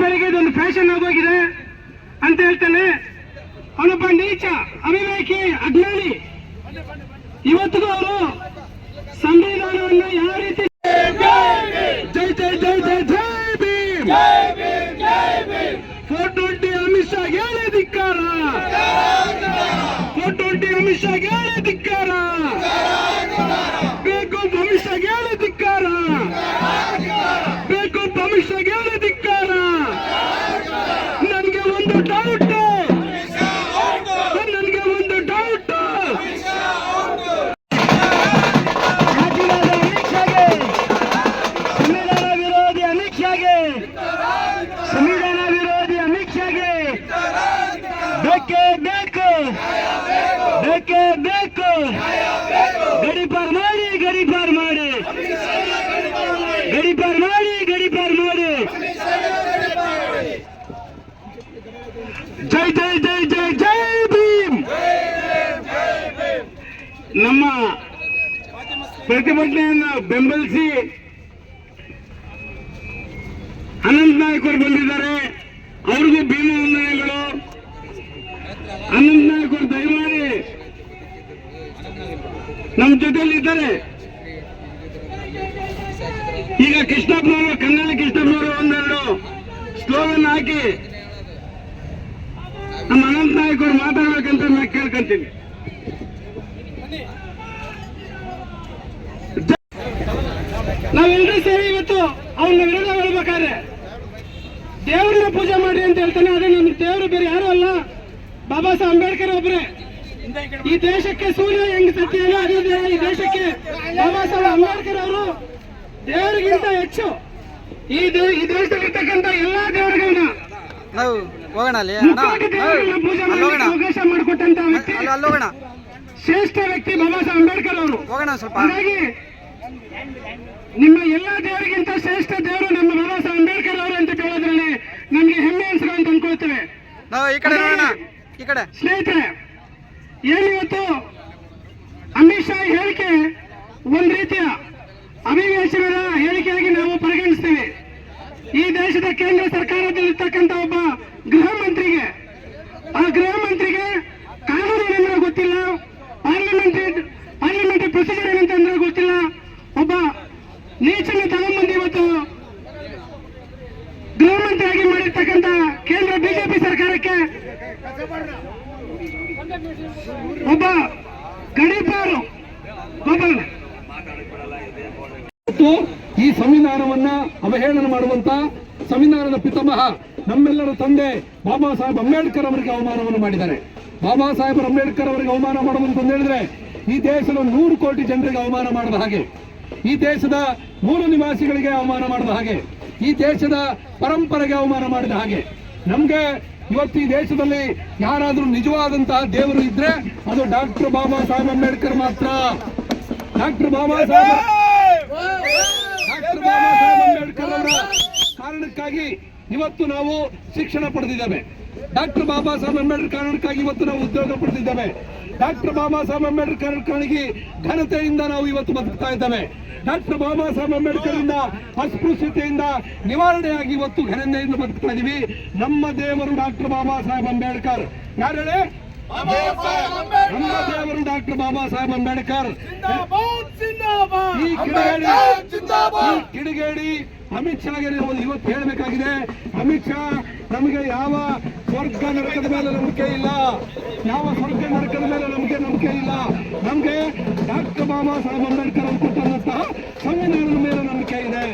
ಬೆಳಿಗ್ಗೆ ಇದೊಂದು ಫ್ಯಾಷನ್ ಆಗೋಗಿದೆ ಅಂತ ಹೇಳ್ತಾನೆ. ಅವನೊಬ್ಬ ನೀಚ ಅವಿವೇಕಿ ಅಜ್ಞಾನಿ. ಇವತ್ತಿಗೂ ಅವರು ಸಂವಿಧಾನವನ್ನು ಯಾವ ರೀತಿ ಜೈ ಜೈ ಜೈ ಜೈ ಜೈ ಫೋರ್ ಟ್ವೆಂಟಿ ಅಮಿತ್ ಶಾ ಹೇಳಿ ವಿರೋಧಿ ಅಮಿತ್ ಶಾಗೆ ಸಂವಿಧಾನ ವಿರೋಧಿ ಅಮಿತ್ ಶಾಗೆ ಬೇಕೇ ಬೇಕು ಬೇಕೇ ಬೇಕು, ಗಡಿಪಾರ್ ಮಾಡಿ ಗಡಿಪಾರ್ ಮಾಡಿ ಗಡಿಪಾರ್ ಮಾಡಿ ಗಡಿಪಾರ್ ಮಾಡಿ. ಜೈ ಜೈ ಜೈ ಜೈ ಜೈ ಭೀಮ್! ನಮ್ಮ ಪ್ರತಿಭಟನೆಯನ್ನು ಬೆಂಬಲಿಸಿ ಅನಂತ್ ನಾಯಕ್ ಅವರು ಬಂದಿದ್ದಾರೆ. ಅವ್ರಿಗೂ ಭೀಮ ವಂದನೆಗಳು ಅನಂತ್ ನಾಯಕ್ ಅವರು ದಯಮಾಡಿ ನಮ್ಮ ಜೊತೆಯಲ್ಲಿ ಇದ್ದಾರೆ. ಈಗ ಕೃಷ್ಣಪ್ಪನವರು ಕನ್ನಡ ಕೃಷ್ಣಪ್ಪನವರು ಒಂದೆರಡು ಸ್ಲೋಗನ್ ಹಾಕಿ ನಮ್ಮ ಅನಂತ್ ನಾಯಕ್ ಅವರು ಮಾತಾಡ್ಬೇಕಂತ ನಾನು ಕೇಳ್ಕೊಂತೀನಿ. ನಾವೆಲ್ಲರೂ ಸೇರಿ ಇವತ್ತು ಅವನ ವಿರೋಧ ಹೇಳ್ಬೇಕಾದ್ರೆ ದೇವ್ರನ್ನ ಪೂಜೆ ಮಾಡಿ ಅಂತ ಹೇಳ್ತಾನೆ ಅದೇ ನಮ್ಗೆ ದೇವರು ಬೇರೆ ಯಾರು ಅಲ್ಲ. ಬಾಬಾ ಸಾಹೇಬ್ ಅಂಬೇಡ್ಕರ್ ಒಬ್ರೆ ಈ ದೇಶಕ್ಕೆ ಸೂರ್ಯ ಹೆಂಗ್ ಸತ್ಯನೋ ಅದೇ ಈ ದೇಶಕ್ಕೆ ಬಾಬಾ ಸಾಹೇಬ್ ಅಂಬೇಡ್ಕರ್ ಅವರು ದೇವರಿಗಿಂತ ಹೆಚ್ಚು. ಈ ಈ ದೇಶದಲ್ಲಿರ್ತಕ್ಕಂಥ ಎಲ್ಲಾ ದೇವರುಗಳನ್ನ ಪೂಜೆ ಮಾಡಿ ಅವಕಾಶ ಮಾಡಿಕೊಟ್ಟಂತ ಶ್ರೇಷ್ಠ ವ್ಯಕ್ತಿ ಬಾಬಾ ಸಾಹೇಬ್ ಅಂಬೇಡ್ಕರ್ ಅವರು. ಹೋಗೋಣ ಸ್ವಲ್ಪ. ಹಾಗಾಗಿ ನಿಮ್ಮ ಎಲ್ಲ ದೇವರಿಗಿಂತ ಶ್ರೇಷ್ಠ ದೇವರು ನಮ್ಮ ಬಾಬಾ ಸಾಹೇಬ್ ಅಂಬೇಡ್ಕರ್ ಅವರು ಅಂತ ಕೇಳೋದ್ರಲ್ಲಿ ನಮ್ಗೆ ಹೆಮ್ಮೆ ಅನ್ಸ್ಕೊಂಡು ಅಂತ ಅನ್ಕೊಳ್ತೇವೆ. ಸ್ನೇಹಿತರೆ ಏನಿವತ್ತು ಅಮಿತ್ ಶಾ ಹೇಳಿಕೆ ಒಂದ್ ರೀತಿಯ ಅಭಿವೇಶನದ ಹೇಳಿಕೆಯಾಗಿ ನಾವು ಪರಿಗಣಿಸ್ತೇವೆ. ಈ ದೇಶದ ಕೇಂದ್ರ ಸರ್ಕಾರದಲ್ಲಿರ್ತಕ್ಕಂಥ ಒಬ್ಬ ಗೃಹ ಮಂತ್ರಿಗೆ ಆ ಗೃಹ ಮಂತ್ರಿಗೆ ಕಾನೂನು ಏನಂದ್ರೆ ಗೊತ್ತಿಲ್ಲ. ಪಾರ್ಲಿಮೆಂಟರಿ ಪಾರ್ಲಿಮೆಂಟರಿ ಪ್ರೊಸೀಜರ್ ಏನಂತ ಅಂದ್ರೆ ಗೊತ್ತಿಲ್ಲ ಒಬ್ಬ ನೀಚನ ತಗೊಂಬಂದು ಇವತ್ತು ಗೃಹ ಮಂತ್ರಿಯಾಗಿ ಮಾಡಿರ್ತಕ್ಕಂಥ ಕೇಂದ್ರ ಬಿಜೆಪಿ ಸರ್ಕಾರಕ್ಕೆ ಒಬ್ಬ ಗಡೀಪಾರು ಮತ್ತು ಈ ಸಂವಿಧಾನವನ್ನ ಅವಹೇಳನ ಮಾಡುವಂತ ಸಂವಿಧಾನದ ಪಿತಾಮಹ ನಮ್ಮೆಲ್ಲರ ತಂದೆ ಬಾಬಾ ಸಾಹೇಬ್ ಅಂಬೇಡ್ಕರ್ ಅವರಿಗೆ ಅವಮಾನವನ್ನು ಮಾಡಿದ್ದಾರೆ. ಬಾಬಾ ಸಾಹೇಬ್ ಅಂಬೇಡ್ಕರ್ ಅವರಿಗೆ ಅವಮಾನ ಮಾಡುವಂತ ಹೇಳಿದ್ರೆ ಈ ದೇಶದ ನೂರು ಕೋಟಿ ಜನರಿಗೆ ಅವಮಾನ ಮಾಡದ ಹಾಗೆ, ಈ ದೇಶದ ಮೂಲ ನಿವಾಸಿಗಳಿಗೆ ಅವಮಾನ ಮಾಡದ ಹಾಗೆ, ಈ ದೇಶದ ಪರಂಪರೆಗೆ ಅವಮಾನ ಮಾಡಿದ ಹಾಗೆ. ನಮ್ಗೆ ಇವತ್ತು ಈ ದೇಶದಲ್ಲಿ ಯಾರಾದ್ರೂ ನಿಜವಾದಂತಹ ದೇವರು ಇದ್ರೆ ಅದು ಡಾಕ್ಟರ್ ಬಾಬಾ ಸಾಹೇಬ್ ಅಂಬೇಡ್ಕರ್ ಮಾತ್ರ. ಡಾಕ್ಟರ್ ಬಾಬಾ ಸಾಹೇಬ್ ಡಾಕ್ಟರ್ ಬಾಬಾ ಸಾಹೇಬ್ ಅಂಬೇಡ್ಕರ್ ಅವರ ಕಾರಣಕ್ಕಾಗಿ ಇವತ್ತು ನಾವು ಶಿಕ್ಷಣ ಪಡೆದಿದ್ದೇವೆ. ಡಾಕ್ಟರ್ ಬಾಬಾ ಸಾಹೇಬ್ ಅಂಬೇಡ್ಕರ್ ಕಾರಣಕ್ಕಾಗಿ ಇವತ್ತು ನಾವು ಉದ್ಯೋಗ ಪಡೆದಿದ್ದೇವೆ. ಡಾಕ್ಟರ್ ಬಾಬಾ ಸಾಹೇಬ್ ಅಂಬೇಡ್ಕರ್ ಕಾರಣಕ್ಕಾಗಿ ಘನತೆಯಿಂದ ನಾವು ಇವತ್ತು ಬದುಕ್ತಾ ಇದ್ದೇವೆ. ಡಾಕ್ಟರ್ ಬಾಬಾ ಸಾಹೇಬ್ ಅಂಬೇಡ್ಕರ್ ಇಂದ ಅಸ್ಪೃಶ್ಯತೆಯಿಂದ ನಿವಾರಣೆಯಾಗಿ ಇವತ್ತು ಘನತೆಯಿಂದ ಬದುಕ್ತಾ ಇದ್ದೀವಿ ನಮ್ಮ ದೇವರು ಡಾಕ್ಟರ್ ಬಾಬಾ ಸಾಹೇಬ್ ಅಂಬೇಡ್ಕರ್. ಯಾರು ಹೇಳಿ? ನಮ್ಮ ದೇವರು ಡಾಕ್ಟರ್ ಬಾಬಾ ಸಾಹೇಬ್ ಅಂಬೇಡ್ಕರ್. ಈ ಕಿಡಿಗೇಡಿ ಈ ಕಿಡಿಗೇಡಿ ಅಮಿತ್ ಶಾಗೆ ನಾವು ಇವತ್ತು ಹೇಳಬೇಕಾಗಿದೆ ಅಮಿತ್ ಶಾ ನಮಗೆ ಯಾವ ಸ್ವರ್ಗ ನರಕದ ಮೇಲೆ ನಂಬಿಕೆ ಇಲ್ಲ. ಯಾವ ಸ್ವರ್ಗ ನರಕದ ಮೇಲೆ ನಮಗೆ ನಂಬಿಕೆ ಇಲ್ಲ. ನಮಗೆ ಡಾಕ್ಟರ್ ಬಾಬಾ ಸಾಹೇಬ್ ಅಂಬೇಡ್ಕರ್ ಅವರು ಕೊಟ್ಟಂತಹ ಸಂವಿಧಾನದ ಮೇಲೆ ನಂಬಿಕೆ ಇದೆ.